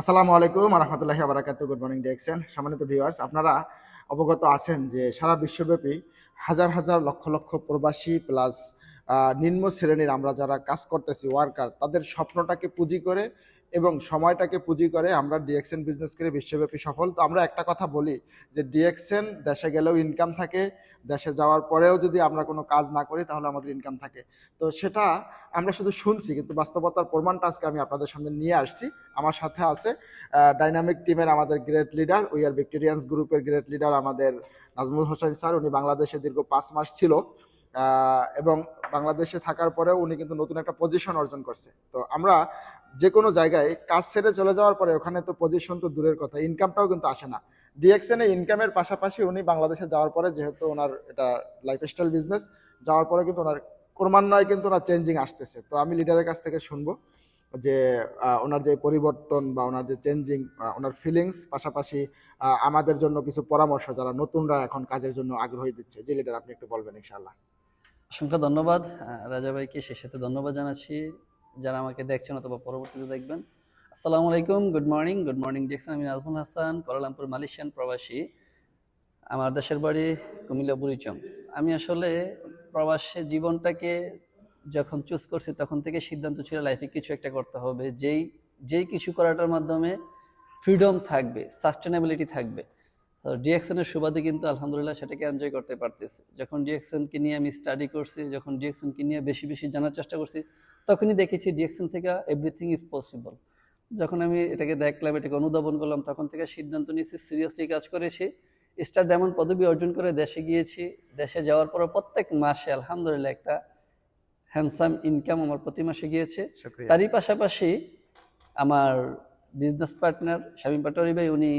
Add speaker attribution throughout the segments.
Speaker 1: আসসালামু আলাইকুম রহমতুল্লাহ আবরাকাত গুড মর্নিং ডেকসেন সম্মানিত ভিউয়ার্স আপনারা অবগত আছেন যে সারা বিশ্বব্যাপী হাজার হাজার লক্ষ লক্ষ প্রবাসী প্লাস নিম্ন শ্রেণির আমরা যারা কাজ করতেছি ওয়ার্কার তাদের স্বপ্নটাকে পুঁজি করে এবং সময়টাকে পুঁজি করে আমরা ডিএক্সেন বিজনেস করে বিশ্বব্যাপী সফল। তো আমরা একটা কথা বলি যে ডিএক্সেন দেশে গেলেও ইনকাম থাকে, দেশে যাওয়ার পরেও যদি আমরা কোনো কাজ না করি তাহলে আমাদের ইনকাম থাকে। তো সেটা আমরা শুধু শুনছি কিন্তু বাস্তবতার প্রমাণটা আজকে আমি আপনাদের সামনে নিয়ে আসছি। আমার সাথে আছে ডাইনামিক টিমের আমাদের great leader we are Victorians গ্রুপের গ্রেট লিডার আমাদের নাজমুল হোসেন স্যার, উনি বাংলাদেশে দীর্ঘ পাঁচ মাস ছিল। এবং বাংলাদেশে থাকার পরেও উনি কিন্তু নতুন একটা পজিশন অর্জন করছে। তো আমরা যে কোনো জায়গায় কাজ ছেড়ে চলে যাওয়ার পরে ওখানে তো পজিশন তো দূরের কথা ইনকামটাও কিন্তু আসে না। ডিএক্সএনে ইনকামের পাশাপাশি উনি বাংলাদেশে যাওয়ার পরে যেহেতু ওনার এটা লাইফস্টাইল বিজনেস যাওয়ার পরে কিন্তু ওনার ক্রমান্বয়ে কিন্তু ওনার চেঞ্জিং আসতেছে। তো আমি লিডারের কাছ থেকে শুনব যে ওনার যে পরিবর্তন বা ওনার যে চেঞ্জিং ওনার ফিলিংস পাশাপাশি আমাদের জন্য কিছু পরামর্শ যারা নতুনরা এখন কাজের জন্য আগ্রহী দিচ্ছে, যে লিডার আপনি একটু বলবেন ইনশাআল্লাহ।
Speaker 2: অসংখ্য ধন্যবাদ। রাজা ভাইকে সাথে ধন্যবাদ জানাচ্ছি। যারা আমাকে দেখছেন অথবা পরবর্তীতে দেখবেন, আসসালামু আলাইকুম গুড মর্নিং গুড মর্নিং দেখছেন আমি নাজমুল হাসান, কোয়ালালামপুর মালয়েশিয়ান প্রবাসী। আমার দেশের বাড়ি কুমিল্লা বুড়িচং। আমি আসলে প্রবাসে জীবনটাকে যখন চুজ করছি, তখন থেকে সিদ্ধান্ত ছিল লাইফে কিছু একটা করতে হবে। যেই যেই কিছু করাটার মাধ্যমে ফ্রিডম থাকবে সাস্টেনেবিলিটি থাকবে। তো ডিএক্সএনের সুবাদে কিন্তু আলহামদুলিল্লাহ সেটাকে এনজয় করতে পারতেছি। যখন ডিএক্সএনকে নিয়ে আমি স্টাডি করছি যখন ডিএক্সএনকে নিয়ে বেশি বেশি জানার চেষ্টা করছি তখনই দেখেছি ডিএক্সএন থেকে এভরিথিং ইজ পসিবল যখন আমি এটাকে দেখলাম এটাকে অনুধাবন করলাম তখন থেকে সিদ্ধান্ত নিয়েছি সিরিয়াসলি কাজ করেছি। স্টার ডায়মন্ড পদবি অর্জন করে দেশে গিয়েছি দেশে যাওয়ার পর প্রত্যেক মাসে আলহামদুলিল্লাহ একটা হ্যান্ডসাম ইনকাম আমার প্রতি মাসে গিয়েছে। তারই পাশাপাশি আমার বিজনেস পার্টনার শামীম পাটোয়ারি ভাই উনি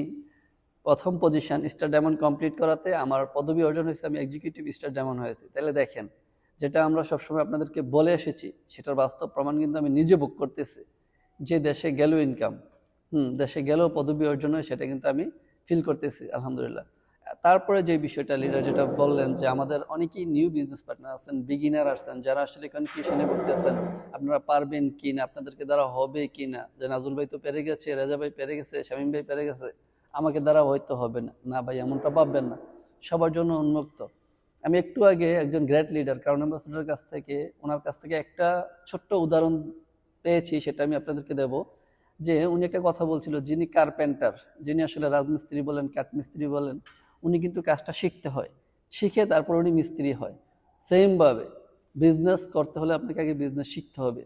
Speaker 2: প্রথম পজিশন স্টার ডায়মন্ড কমপ্লিট করাতে আমার পদবি অর্জন হয়েছে, আমি এক্সিকিউটিভ স্টার ডায়মন্ড হয়েছি। তাহলে দেখেন, যেটা আমরা সবসময় আপনাদেরকে বলে এসেছি, সেটার বাস্তব প্রমাণ কিন্তু আমি নিজে বুক করতেছি, যে দেশে গেল ইনকাম হুম, দেশে গেলেও পদবি অর্জন হয়, সেটা কিন্তু আমি ফিল করতেছি, আলহামদুলিল্লাহ। তারপরে যে বিষয়টা লিডার যেটা বললেন যে আমাদের অনেকেই নিউ বিজনেস পার্টনার আছেন বিগিনার আছেন, যারা আসলে কনফিউশনে পড়তেছেন আপনারা পারবেন কি না আপনাদেরকে দ্বারা হবে কি না যে নাজুল ভাই তো পেরে গেছে, রেজা ভাই পেরে গেছে, শামীম ভাই পেরে গেছে আমাকে দ্বারা হয়তো হবে না। না ভাই, এমনটা ভাববেন না। সবার জন্য উন্মুক্ত। আমি একটু আগে একজন গ্রেট লিডার কারণ অ্যাম্বাসেডার কাছ থেকে, ওনার কাছ থেকে একটা ছোট্ট উদাহরণ পেয়েছি, সেটা আমি আপনাদেরকে দেব। যে উনি একটা কথা বলছিল, যিনি কার্পেন্টার যিনি আসলে রাজমিস্ত্রি বলেন, কাঠমিস্ত্রি বলেন, উনি কিন্তু কাজটা শিখতে হয়। শিখে তারপর উনি মিস্ত্রি হয়। সেমভাবে বিজনেস করতে হলে আপনাকে আগে বিজনেস শিখতে হবে।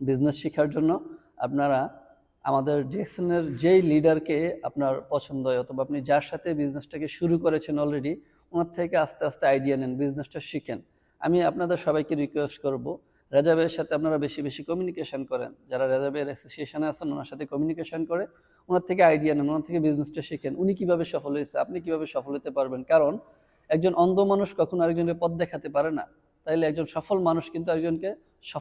Speaker 2: বিজনেস শেখার জন্য আপনারা আমাদের ডিএক্সনের যেই লিডারকে আপনার পছন্দ হয়, অথবা আপনি যার সাথে বিজনেসটাকে শুরু করেছেন অলরেডি ওনার থেকে আস্তে আস্তে আইডিয়া নেন বিজনেসটা শিখেন। আমি আপনাদের সবাইকে রিকোয়েস্ট করব রেজাবের সাথে আপনারা বেশি বেশি কমিউনিকেশন করেন। যারা রেজাবের অ্যাসোসিয়েশনে আছেন, ওনার সাথে কমিউনিকেশন করে, ওনার থেকে আইডিয়া নেন, ওনার থেকে বিজনেসটা শিখেন। উনি কীভাবে সফল হয়েছে, আপনি কীভাবে সফল হতে পারবেন? কারণ একজন অন্ধ মানুষ কখনো আরেকজনকে পথ দেখাতে পারে না। তাইলে একজন সফল মানুষ কিন্তু একজনকে